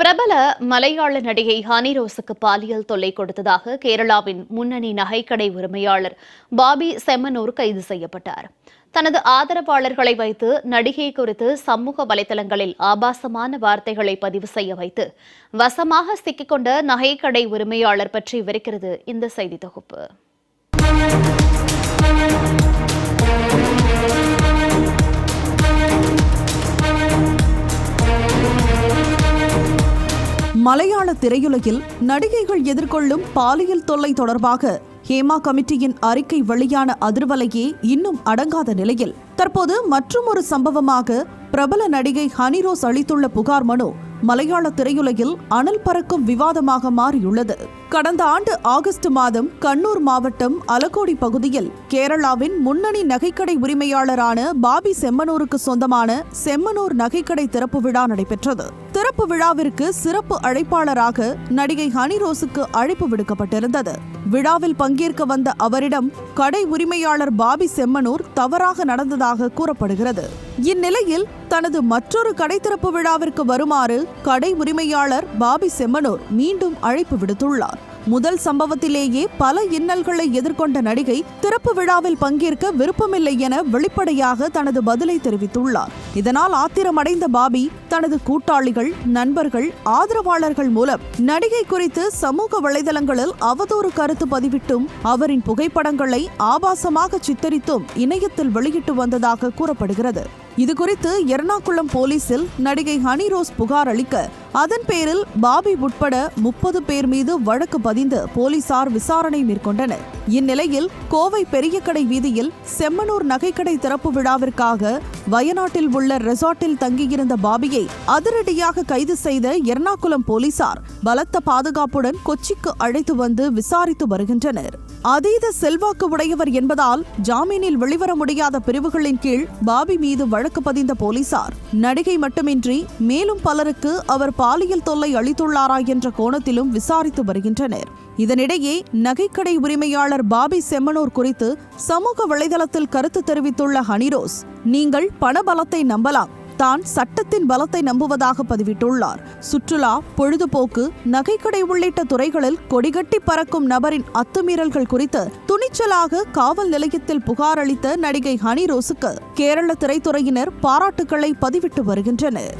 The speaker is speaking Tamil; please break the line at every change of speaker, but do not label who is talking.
பிரபல மலையாள நடிகை ஹனி ரோஸுக்கு பாலியல் தொல்லை கொடுத்ததாக கேரளாவின் முன்னணி நகைக்கடை உரிமையாளர் பாபி செம்மனூர் கைது செய்யப்பட்டார். தனது ஆதரவாளர்களை வைத்து நடிகை குறித்து சமூக வலைதளங்களில் ஆபாசமான வார்த்தைகளை பதிவு செய்ய வைத்து வசமாக சிக்கிக்கொண்ட நகைக்கடை உரிமையாளர் பற்றி விவரிக்கிறது இந்த செய்தி தொகுப்பு.
மலையாள திரையுலகில் நடிகைகள் எதிர்கொள்ளும் பாலியல் தொல்லை தொடர்பாக ஹேமா கமிட்டியின் அறிக்கை வெளியான அதிர்வலையே இன்னும் அடங்காத நிலையில். தற்போது மற்றுமொரு சம்பவமாக பிரபல நடிகை ஹனிரோஸ் அளித்துள்ள புகார் மனு மலையாள திரையுலகில் அனல் பறக்கும் விவாதமாக மாறியுள்ளது. கடந்த ஆண்டு ஆகஸ்ட் மாதம் கண்ணூர் மாவட்டம் அலக்கோடி பகுதியில் கேரளாவின் முன்னணி நகைக்கடை உரிமையாளரான பாபி செம்மனூருக்கு சொந்தமான செம்மனூர் நகைக்கடை திறப்பு விழா நடைபெற்றது. திறப்பு விழாவிற்கு சிறப்பு அழைப்பாளராக நடிகை ஹனிரோஸுக்கு அழைப்பு விடுக்கப்பட்டிருந்தது. விழாவில் பங்கேற்க வந்த அவரிடம் கடை உரிமையாளர் பாபி செம்மனூர் தவறாக நடந்ததாக கூறப்படுகிறது. இந்நிலையில் தனது மற்றொரு கடை திறப்பு விழாவிற்கு வருமாறு கடை உரிமையாளர் பாபி செம்மனூர் மீண்டும் அழைப்பு விடுத்துள்ளார். முதல் சம்பவத்திலேயே பல இன்னல்களை எதிர்கொண்ட நடிகை திறப்பு விழாவில் பங்கேற்க விருப்பமில்லை என வெளிப்படையாக தனது பதிலை தெரிவித்துள்ளார். இதனால் ஆத்திரமடைந்த பாபி தனது கூட்டாளிகள் நண்பர்கள் ஆதரவாளர்கள் மூலம் நடிகை குறித்து சமூக வலைதளங்களில் அவதூறு கருத்து பதிவிட்டும் அவரின் புகைப்படங்களை ஆபாசமாக சித்தரித்தும் இணையத்தில் வெளியிட்டு வந்ததாக கூறப்படுகிறது. இதுகுறித்து எர்ணாகுளம் போலீசில் நடிகை ஹனி ரோஸ் புகார் அளிக்க அதன் பேரில் பாபி உட்பட முப்பது பேர் மீது வழக்கு பதிந்து போலீசார் விசாரணை மேற்கொண்டனர். இந்நிலையில் கோவை பெரியக்கடை வீதியில் செம்மனூர் நகைக்கடை திறப்பு விழாவிற்காக வயநாட்டில் உள்ள ரெசார்ட்டில் தங்கியிருந்த பாபியை அதிரடியாக கைது செய்த எர்ணாகுளம் போலீசார் பலத்த பாதுகாப்புடன் கொச்சிக்கு அழைத்து வந்து விசாரித்து வருகின்றனர். அதீத செல்வாக்கு உடையவர் என்பதால் ஜாமீனில் வெளிவர முடியாத பிரிவுகளின் கீழ் பாபி மீது வழக்கு பதிந்த போலீசார். நடிகை மட்டுமின்றி மேலும் பலருக்கு அவர் பாலியல் தொல்லை அளித்துள்ளாரா என்ற கோணத்திலும் விசாரித்து வருகின்றனர். இதனிடையே நகைக்கடை உரிமையாளர் பாபி செம்மனூர் குறித்து சமூக வலைதளத்தில் கருத்து தெரிவித்துள்ள ஹனிரோஸ் நீங்கள் பணபலத்தை நம்பலாம். தான் சட்டத்தின் பலத்தை நம்புவதாக பதிவிட்டுள்ளார். சுற்றுலா பொழுதுபோக்கு நகைக்கடை உள்ளிட்ட துறைகளில் கொடிகட்டி பறக்கும் நபரின் அத்துமீறல்கள் குறித்து துணிச்சலாக காவல் நிலையத்தில் புகார் அளித்த நடிகை ஹனி ரோஸுக்கு கேரள திரைத்துறையினர் பாராட்டுக்களை பதிவிட்டு வருகின்றனர்.